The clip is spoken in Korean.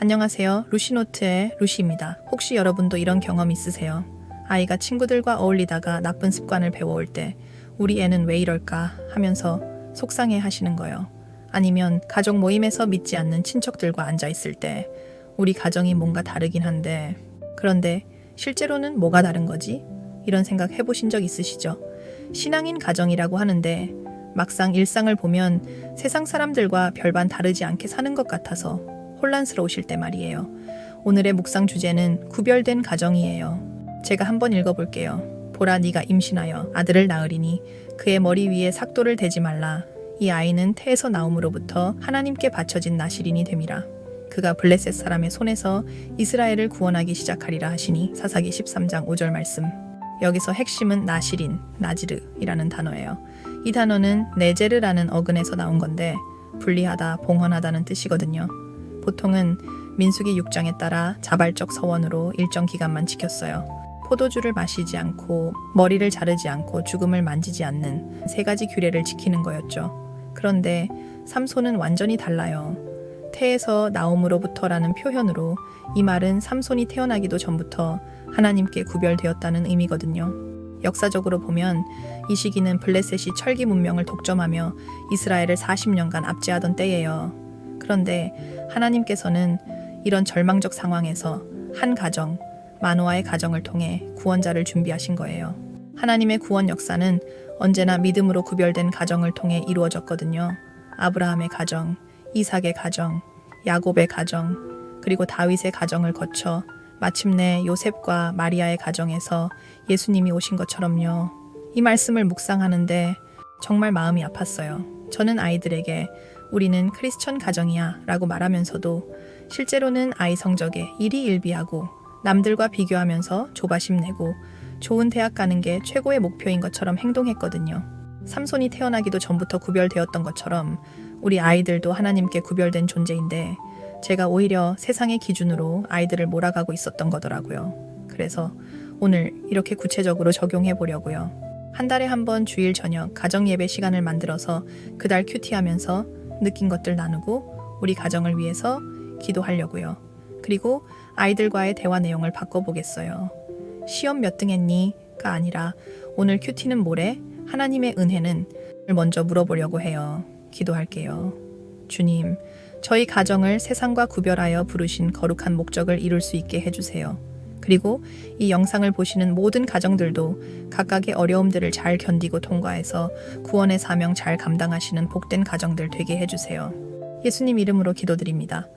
안녕하세요. 루시노트의 루시입니다. 혹시 여러분도 이런 경험 있으세요? 아이가 친구들과 어울리다가 나쁜 습관을 배워올 때 우리 애는 왜 이럴까 하면서 속상해 하시는 거요. 아니면 가족 모임에서 믿지 않는 친척들과 앉아 있을 때 우리 가정이 뭔가 다르긴 한데 그런데 실제로는 뭐가 다른 거지? 이런 생각 해보신 적 있으시죠? 신앙인 가정이라고 하는데 막상 일상을 보면 세상 사람들과 별반 다르지 않게 사는 것 같아서 혼란스러우실 때 말이에요. 오늘의 묵상 주제는 구별된 가정이에요. 제가 한번 읽어볼게요. 보라 네가 임신하여 아들을 낳으리니 그의 머리 위에 삭도를 대지 말라. 이 아이는 태에서 나옴으로부터 하나님께 바쳐진 나시린이 됨이라. 그가 블레셋 사람의 손에서 이스라엘을 구원하기 시작하리라 하시니 사사기 13장 5절 말씀. 여기서 핵심은 나시린, 나지르이라는 단어예요. 이 단어는 네제르라는 어근에서 나온 건데 분리하다, 봉헌하다는 뜻이거든요. 보통은 민수기 6장에 따라 자발적 서원으로 일정 기간만 지켰어요. 포도주를 마시지 않고 머리를 자르지 않고 죽음을 만지지 않는 세 가지 규례를 지키는 거였죠. 그런데 삼손은 완전히 달라요. 태에서 나옴으로부터라는 표현으로 이 말은 삼손이 태어나기도 전부터 하나님께 구별되었다는 의미거든요. 역사적으로 보면 이 시기는 블레셋이 철기 문명을 독점하며 이스라엘을 40년간 압제하던 때예요. 그런데 하나님께서는 이런 절망적 상황에서 한 가정, 마노아의 가정을 통해 구원자를 준비하신 거예요. 하나님의 구원 역사는 언제나 믿음으로 구별된 가정을 통해 이루어졌거든요. 아브라함의 가정, 이삭의 가정, 야곱의 가정, 그리고 다윗의 가정을 거쳐 마침내 요셉과 마리아의 가정에서 예수님이 오신 것처럼요. 이 말씀을 묵상하는데 정말 마음이 아팠어요. 저는 아이들에게 우리는 크리스천 가정이야 라고 말하면서도 실제로는 아이 성적에 일희일비하고 남들과 비교하면서 조바심 내고 좋은 대학 가는 게 최고의 목표인 것처럼 행동했거든요. 삼손이 태어나기도 전부터 구별되었던 것처럼 우리 아이들도 하나님께 구별된 존재인데 제가 오히려 세상의 기준으로 아이들을 몰아가고 있었던 거더라고요. 그래서 오늘 이렇게 구체적으로 적용해 보려고요. 한 달에 한 번 주일 저녁 가정 예배 시간을 만들어서 그달 큐티하면서 느낀 것들 나누고 우리 가정을 위해서 기도하려고요. 그리고 아이들과의 대화 내용을 바꿔보겠어요. 시험 몇 등 했니?가 아니라 오늘 큐티는 뭐래? 하나님의 은혜는 을 먼저 물어보려고 해요. 기도할게요. 주님, 저희 가정을 세상과 구별하여 부르신 거룩한 목적을 이룰 수 있게 해주세요. 그리고 이 영상을 보시는 모든 가정들도 각각의 어려움들을 잘 견디고 통과해서 구원의 사명 잘 감당하시는 복된 가정들 되게 해주세요. 예수님 이름으로 기도드립니다.